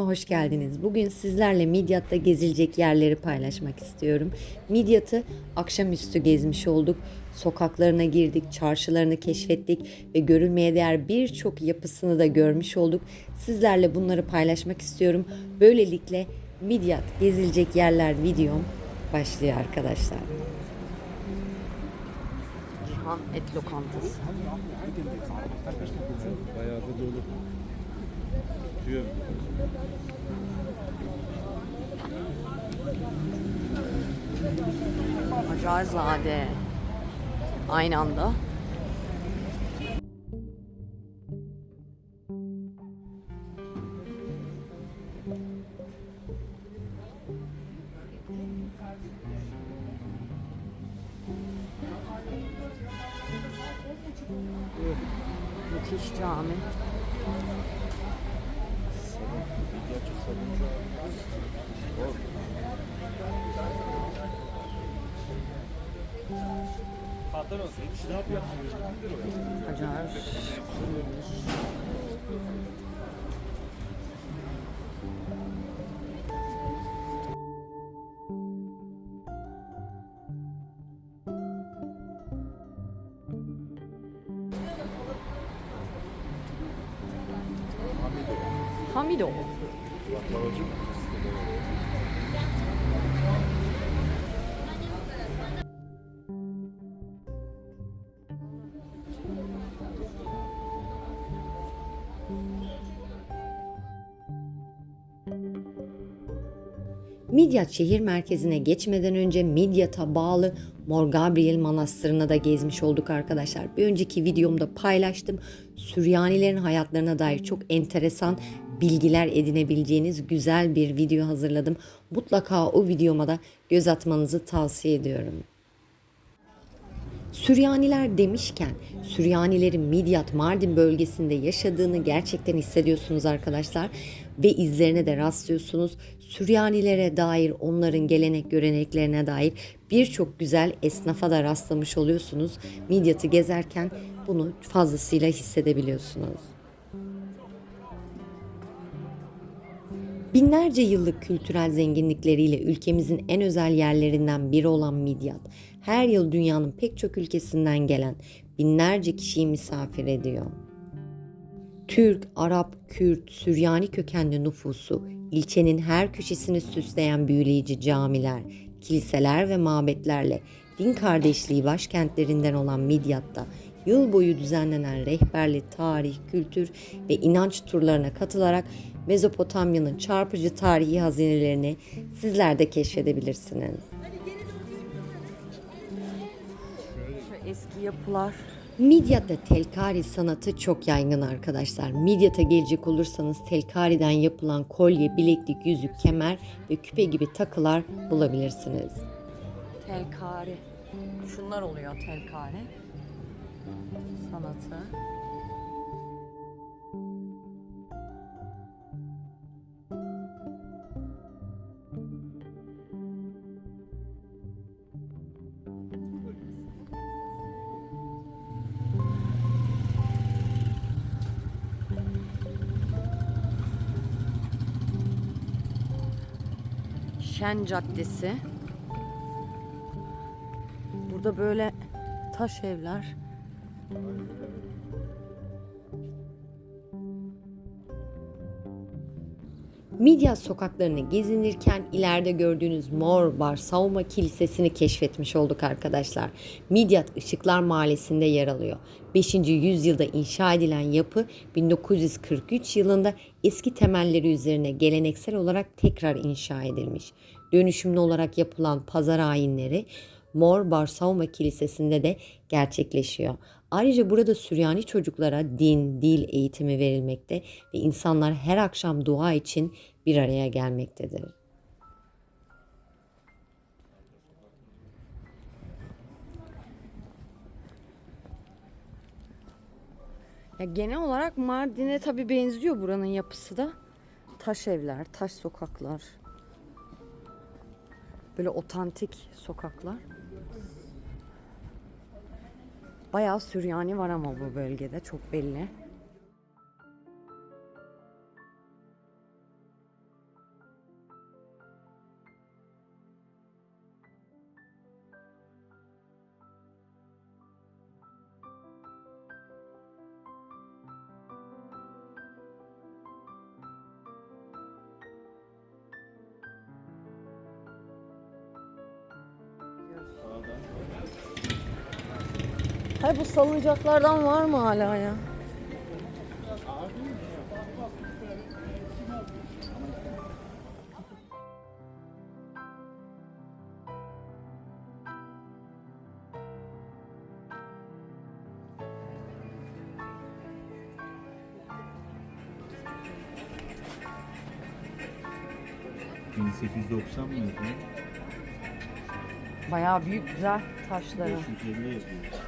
Kanalıma hoş geldiniz. Bugün sizlerle Midyat'ta gezilecek yerleri paylaşmak istiyorum. Midyat'ı akşamüstü gezmiş olduk. Sokaklarına girdik, çarşılarını keşfettik ve görülmeye değer birçok yapısını da görmüş olduk. Sizlerle bunları paylaşmak istiyorum. Böylelikle Midyat gezilecek yerler videom başlıyor arkadaşlar. Cihan Et Lokantası. Bayağı da dolu. Tutuyor. Acarzade. Aynı anda. Hamido. Baklavacı mı? Midyat şehir merkezine geçmeden önce Midyat'a bağlı Mor Gabriel Manastırı'na da gezmiş olduk arkadaşlar. Bir önceki videomda paylaştım. Süryanilerin hayatlarına dair çok enteresan bilgiler edinebileceğiniz güzel bir video hazırladım. Mutlaka o videoma da göz atmanızı tavsiye ediyorum. Süryaniler demişken Süryanilerin Midyat Mardin bölgesinde yaşadığını gerçekten hissediyorsunuz arkadaşlar ve izlerine de rastlıyorsunuz. Süryanilere dair onların gelenek göreneklerine dair birçok güzel esnafa da rastlamış oluyorsunuz. Midyat'ı gezerken bunu fazlasıyla hissedebiliyorsunuz. Binlerce yıllık kültürel zenginlikleriyle ülkemizin en özel yerlerinden biri olan Midyat, her yıl dünyanın pek çok ülkesinden gelen binlerce kişiyi misafir ediyor. Türk, Arap, Kürt, Süryani kökenli nüfusu, ilçenin her köşesini süsleyen büyüleyici camiler, kiliseler ve mabetlerle din kardeşliği başkentlerinden olan Midyat'ta yıl boyu düzenlenen rehberli tarih, kültür ve inanç turlarına katılarak Mezopotamya'nın çarpıcı tarihi hazinelerini sizler de keşfedebilirsiniz. Şu eski yapılar. Midyat'ta telkari sanatı çok yaygın arkadaşlar. Midyat'a gelecek olursanız telkariden yapılan kolye, bileklik, yüzük, kemer ve küpe gibi takılar bulabilirsiniz. Telkari. Şunlar oluyor telkari sanatı. Şen Caddesi. Burada böyle taş evler. Midyat sokaklarını gezinirken ileride gördüğünüz Mor Bar Savunma Kilisesi'ni keşfetmiş olduk arkadaşlar. Midyat Işıklar Mahallesi'nde yer alıyor. 5. yüzyılda inşa edilen yapı 1943 yılında eski temelleri üzerine geleneksel olarak tekrar inşa edilmiş. Dönüşümlü olarak yapılan pazar ayinleri Mor Bar Savunma Kilisesi'nde de gerçekleşiyor. Ayrıca burada Süryani çocuklara din, dil eğitimi verilmekte ve insanlar her akşam dua için bir araya gelmektedir. Ya genel olarak Mardin'e tabii benziyor buranın yapısı da. Taş evler, taş sokaklar. Böyle otantik sokaklar. Bayağı Süryani var ama bu bölgede çok belli. Hayır bu salıncaklardan var mı hala ya? Hı. 1890 mı yazıyor? Bayağı büyük güzel taşları. 550 yazıyor.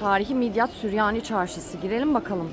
Tarihi Midyat Süryani Çarşısı. Girelim bakalım.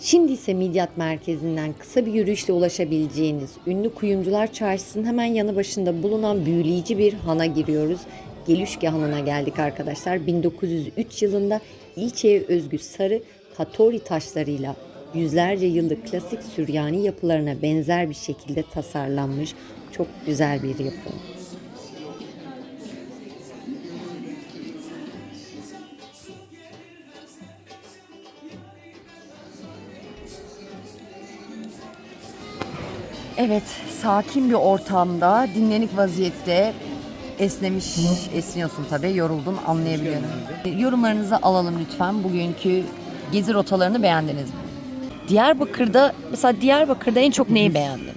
Şimdi ise Midyat merkezinden kısa bir yürüyüşle ulaşabileceğiniz ünlü Kuyumcular Çarşısı'nın hemen yanı başında bulunan büyüleyici bir hana giriyoruz. Gelüşke Hanı'na geldik arkadaşlar. 1903 yılında ilçeye özgü sarı katori taşlarıyla yüzlerce yıllık klasik Süryani yapılarına benzer bir şekilde tasarlanmış çok güzel bir yapı. Evet, sakin bir ortamda, dinlenik vaziyette esnemiş, esniyorsun tabii, yoruldun anlayabiliyorum. Yorumlarınızı alalım lütfen. Bugünkü gezi rotalarını beğendiniz mi? Diyarbakır'da, mesela Diyarbakır'da en çok neyi beğendin?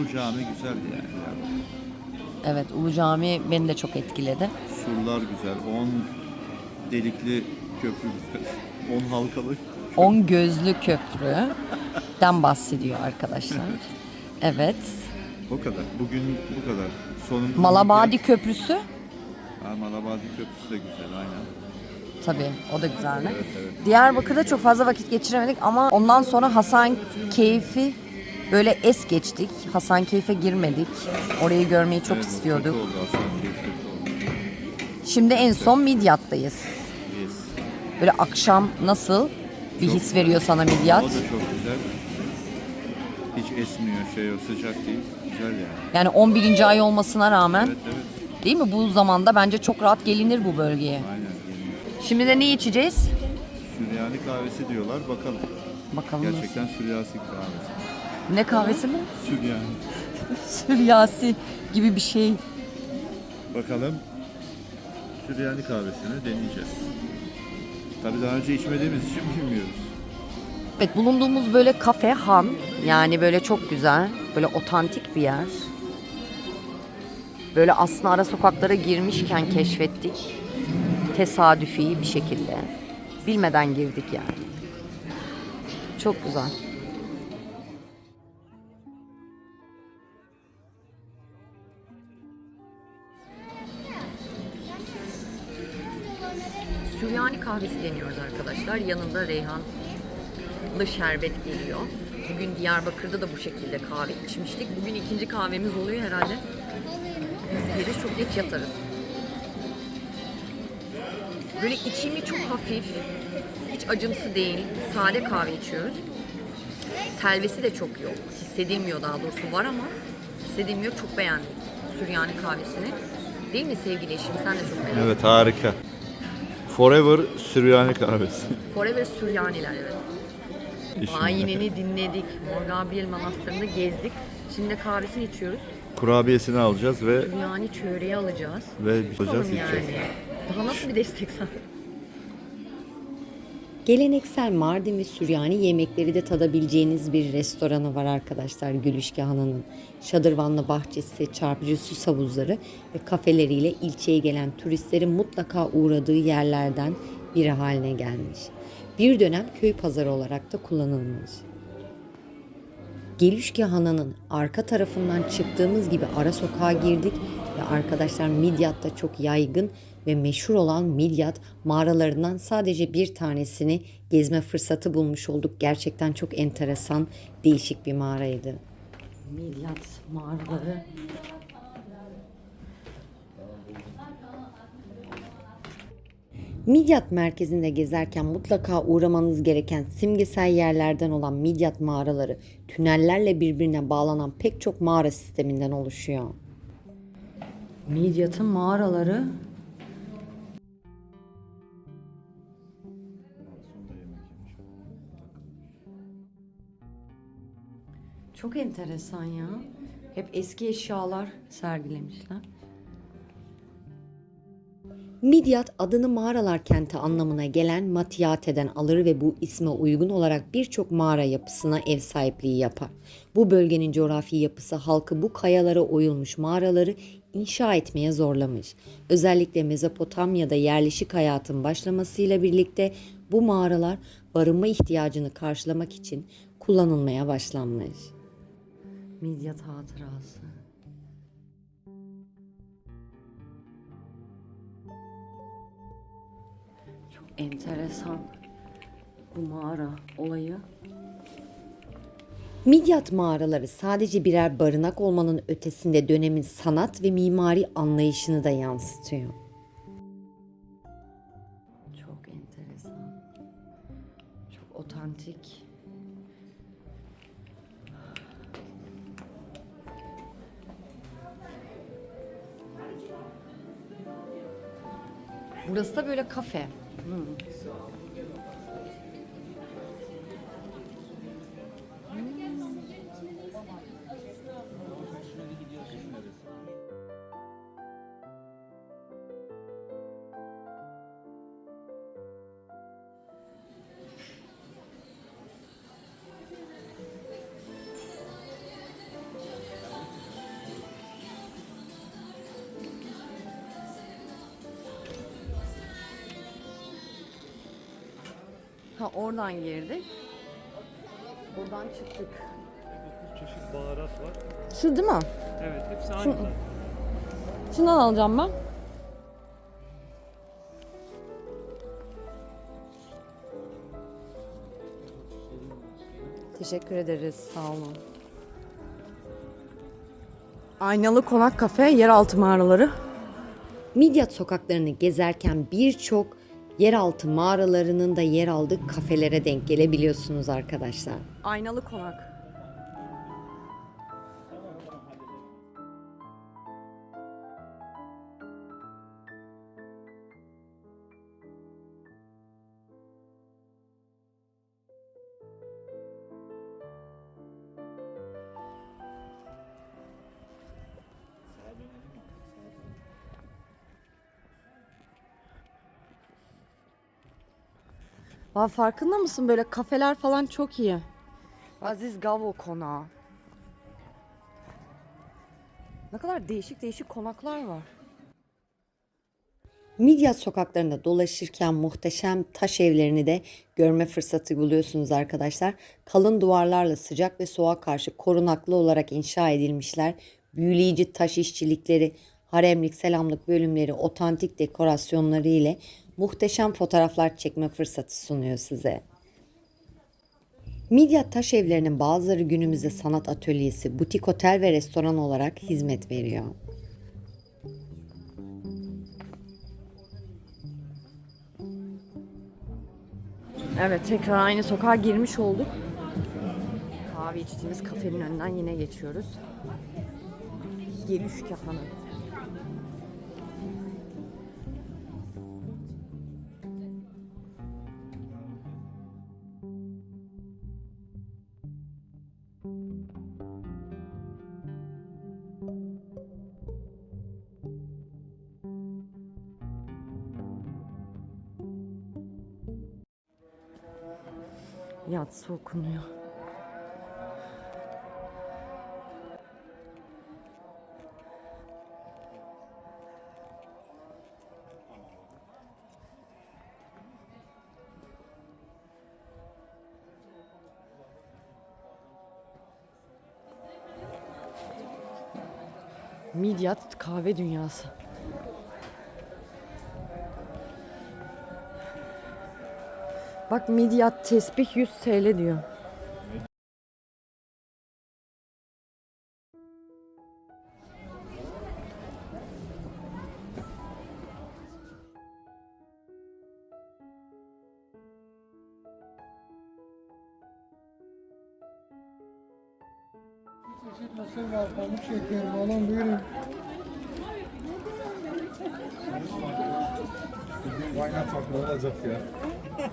Ulu Cami güzeldi yani. yani. Evet, Ulu Cami beni de çok etkiledi. Surlar güzel. 10 delikli köprü güzel. 10 halkalı. On gözlü köprüden bahsediyor arkadaşlar. Evet. O kadar. Bugün bu kadar. Sonun Malabadi Köprüsü. Ha, Malabadi Köprüsü de güzel aynen. Tabii o da güzeldi. Evet, evet. Diyarbakır'da çok fazla vakit geçiremedik ama ondan sonra Hasan Keyfi böyle es geçtik. Hasan Keyfe girmedik. Orayı görmeyi çok istiyorduk. Kötü oldu kötü oldu. Şimdi en son Midyat'tayız. Yes. Böyle akşam nasıl bir Çok his veriyor sana Midyat? O da çok güzel. Hiç esmiyor şey o sıcak değil. Güzel yani. Yani 11. ay olmasına rağmen Evet evet. değil mi bu zamanda bence çok rahat gelinir bu bölgeye. Aynen. Şimdi de ne içeceğiz? Süryani kahvesi diyorlar. Bakalım. Bakalım nasıl. Gerçekten Süryasi kahvesi. Ne kahvesi mi? Süryani. Süryasi gibi bir şey. Bakalım Süryani kahvesini deneyeceğiz. Tabii daha önce içmediğimiz için bilmiyoruz. Evet bulunduğumuz böyle kafe han yani böyle çok güzel böyle otantik bir yer. Böyle aslında ara sokaklara girmişken keşfettik. Tesadüfi bir şekilde. Bilmeden girdik yani. Çok güzel. Süryani kahvesi deniyoruz arkadaşlar. Yanında reyhanlı şerbet geliyor. Bugün Diyarbakır'da da bu şekilde kahve içmiştik. Bugün ikinci kahvemiz oluyor herhalde. Yeriz çok geç yatarız. Böyle içimi çok hafif, hiç acımsı değil. Sade kahve içiyoruz. Telvesi de çok yok. Hissedilmiyor daha doğrusu var ama hissedilmiyor. Çok beğendik Süryani kahvesini. Değil mi sevgili eşim? Sen de çok beğendin. Evet harika. Forever Süryani kahvesi. Forever Süryaniler evet. İşin- Ayinini dinledik. Mor Gabriel Manastırı'nda gezdik. Şimdi de kahvesini içiyoruz. Kurabiyesini alacağız ve Süryani çöreği alacağız. ve alacağız Bakalım içeceğiz. yani. Daha nasıl bir destek sen? Geleneksel Mardin ve Süryani yemekleri de tadabileceğiniz bir restoranı var arkadaşlar Gülüşke Hanı'nın. Şadırvanlı bahçesi, çarpıcı süs havuzları ve kafeleriyle ilçeye gelen turistlerin mutlaka uğradığı yerlerden biri haline gelmiş. Bir dönem köy pazarı olarak da kullanılmış. Gelüşke Hanı'nın arka tarafından çıktığımız gibi ara sokağa girdik ve arkadaşlar Midyat'ta çok yaygın ve meşhur olan Midyat mağaralarından sadece bir tanesini gezme fırsatı bulmuş olduk. Gerçekten çok enteresan, değişik bir mağaraydı. Midyat mağaraları Midyat merkezinde gezerken mutlaka uğramanız gereken simgesel yerlerden olan Midyat mağaraları tünellerle birbirine bağlanan pek çok mağara sisteminden oluşuyor. Midyat'ın mağaraları çok enteresan ya. Hep eski eşyalar sergilemişler. Midyat adını mağaralar kenti anlamına gelen Matiyate'den alır ve bu isme uygun olarak birçok mağara yapısına ev sahipliği yapar. Bu bölgenin coğrafi yapısı halkı bu kayalara oyulmuş mağaraları inşa etmeye zorlamış. Özellikle Mezopotamya'da yerleşik hayatın başlamasıyla birlikte bu mağaralar barınma ihtiyacını karşılamak için kullanılmaya başlanmış. Midyat hatırası. Çok enteresan bu mağara olayı. Midyat mağaraları sadece birer barınak olmanın ötesinde dönemin sanat ve mimari anlayışını da yansıtıyor. Ha oradan girdik. Buradan çıktık. 9 çeşit baharat var. Şu değil mi? Evet, hepsi aynı. Şundan alacağım ben. Teşekkür ederiz. Sağ olun. Aynalı Konak Kafe, yeraltı mağaraları. Midyat sokaklarını gezerken birçok yeraltı mağaralarının da yer aldığı kafelere denk gelebiliyorsunuz arkadaşlar. Aynalı Konak. Aa, farkında mısın böyle kafeler falan çok iyi. Aziz Gavo Konağı. Ne kadar değişik değişik konaklar var. Midyat sokaklarında dolaşırken muhteşem taş evlerini de görme fırsatı buluyorsunuz arkadaşlar. Kalın duvarlarla sıcak ve soğuğa karşı korunaklı olarak inşa edilmişler. Büyüleyici taş işçilikleri, haremlik, selamlık bölümleri, otantik dekorasyonları ile muhteşem fotoğraflar çekme fırsatı sunuyor size. Midyat taş evlerinin bazıları günümüzde sanat atölyesi, butik otel ve restoran olarak hizmet veriyor. Evet tekrar aynı sokağa girmiş olduk. Kahve içtiğimiz kafenin önünden yine geçiyoruz. Gelüşke Hanı. yatsı okunuyor. Midyat kahve dünyası. Bak midyat tesbih 100 TL diyor. Çeşit mısır var, pamuk şeker, balon buyurun. Vay ne tatlı olacak ya.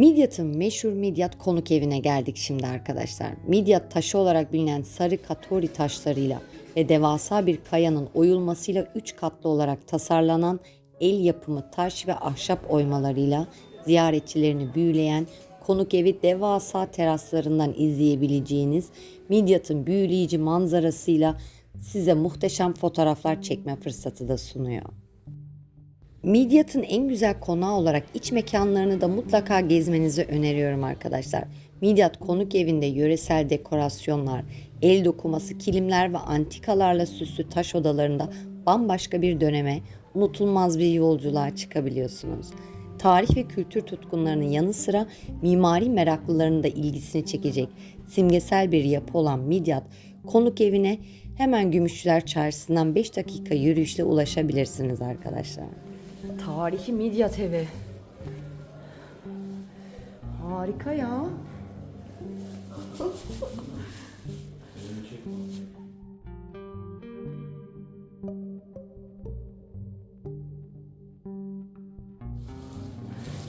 Midyat'ın meşhur Midyat konuk evine geldik şimdi arkadaşlar. Midyat taşı olarak bilinen sarı katori taşlarıyla ve devasa bir kayanın oyulmasıyla 3 katlı olarak tasarlanan el yapımı taş ve ahşap oymalarıyla ziyaretçilerini büyüleyen konuk evi devasa teraslarından izleyebileceğiniz Midyat'ın büyüleyici manzarasıyla size muhteşem fotoğraflar çekme fırsatı da sunuyor. Midyat'ın en güzel konağı olarak iç mekanlarını da mutlaka gezmenizi öneriyorum arkadaşlar. Midyat konuk evinde yöresel dekorasyonlar, el dokuması kilimler ve antikalarla süslü taş odalarında bambaşka bir döneme, unutulmaz bir yolculuğa çıkabiliyorsunuz. Tarih ve kültür tutkunlarının yanı sıra mimari meraklılarının da ilgisini çekecek simgesel bir yapı olan Midyat konuk evine hemen Gümüşçüler Çarşısı'ndan 5 dakika yürüyüşle ulaşabilirsiniz arkadaşlar. Tarihi Midyat evi. Harika ya.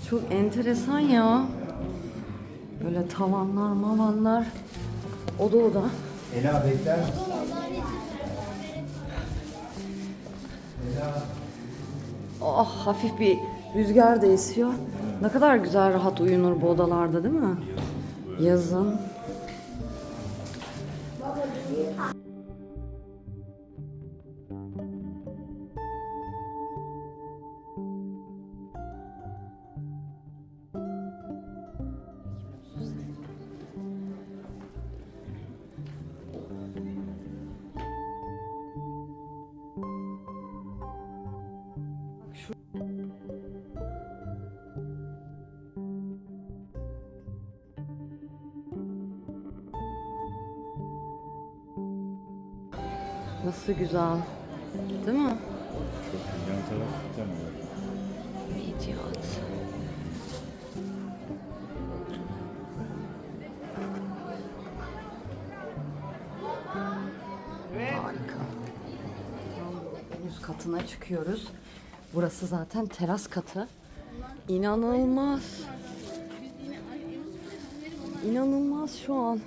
Çok enteresan ya. Böyle tavanlar, mavanlar. Oda oda. Ela bekler misin? Oh hafif bir rüzgar da esiyor. Ne kadar güzel rahat uyunur bu odalarda değil mi? Yazın. Nasıl güzel. Değil mi? Yan taraf tamam. Midyat. Harika. Üst katına çıkıyoruz. Burası zaten teras katı. İnanılmaz. İnanılmaz şu an.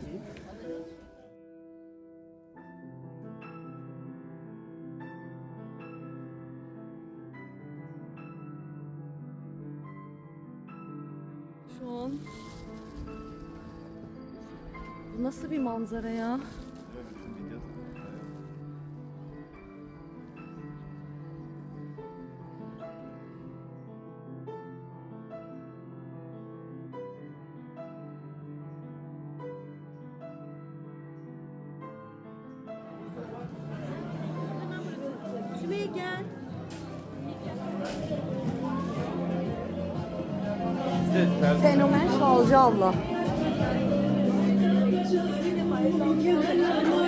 Nasıl bir manzara ya? Evet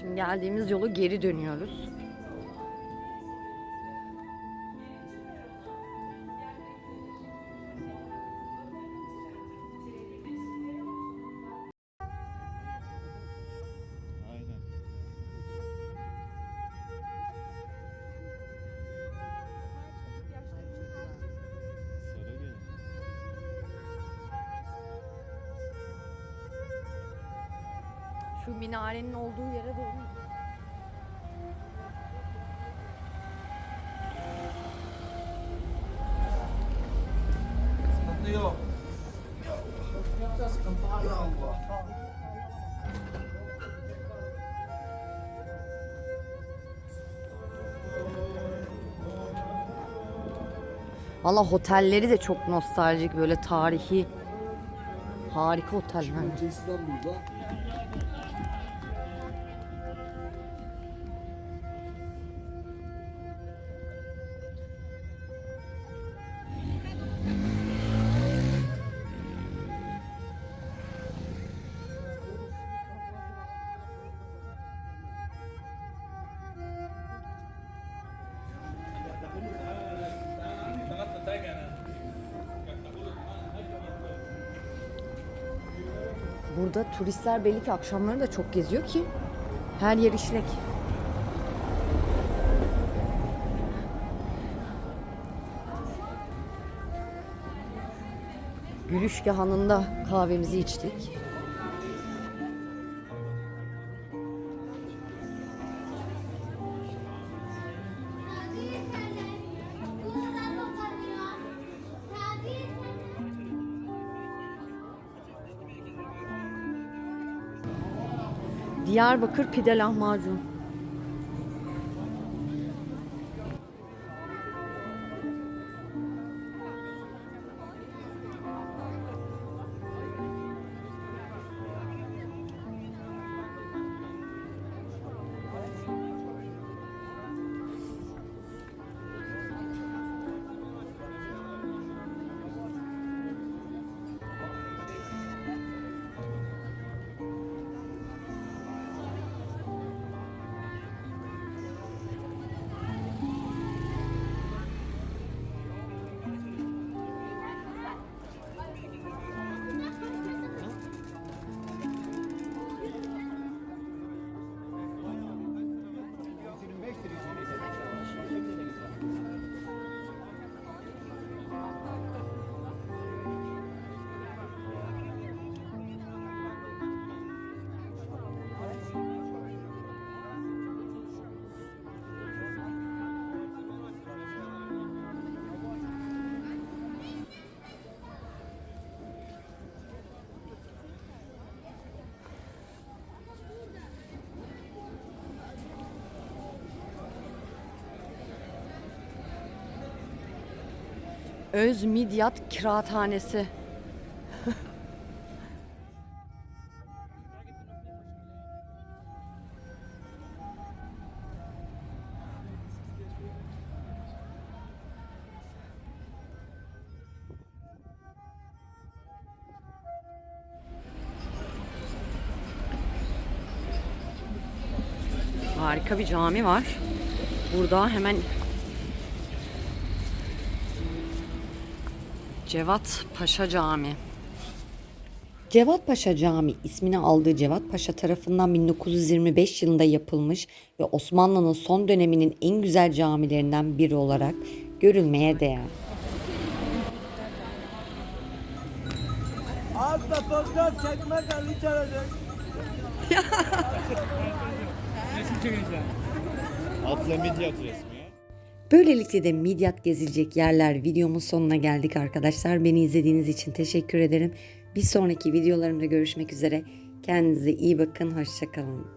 şimdi geldiğimiz yolu geri dönüyoruz. Şu minarenin olduğu yere doğru. Valla otelleri de çok nostaljik böyle tarihi harika oteller. Burada turistler belli ki akşamları da çok geziyor ki her yer işlek. Gülüşgahı'nda kahvemizi içtik. Diyarbakır pide lahmacun. Öz Midyat Kıraathanesi. Harika bir cami var. Burada hemen Cevat Paşa Camii. Cevat Paşa Camii ismini aldığı Cevat Paşa tarafından 1925 yılında yapılmış ve Osmanlı'nın son döneminin en güzel camilerinden biri olarak görülmeye değer. Atla Midyat resmi ya. Böylelikle de Midyat gezilecek yerler videomun sonuna geldik arkadaşlar. Beni izlediğiniz için teşekkür ederim. Bir sonraki videolarımda görüşmek üzere. Kendinize iyi bakın. Hoşçakalın.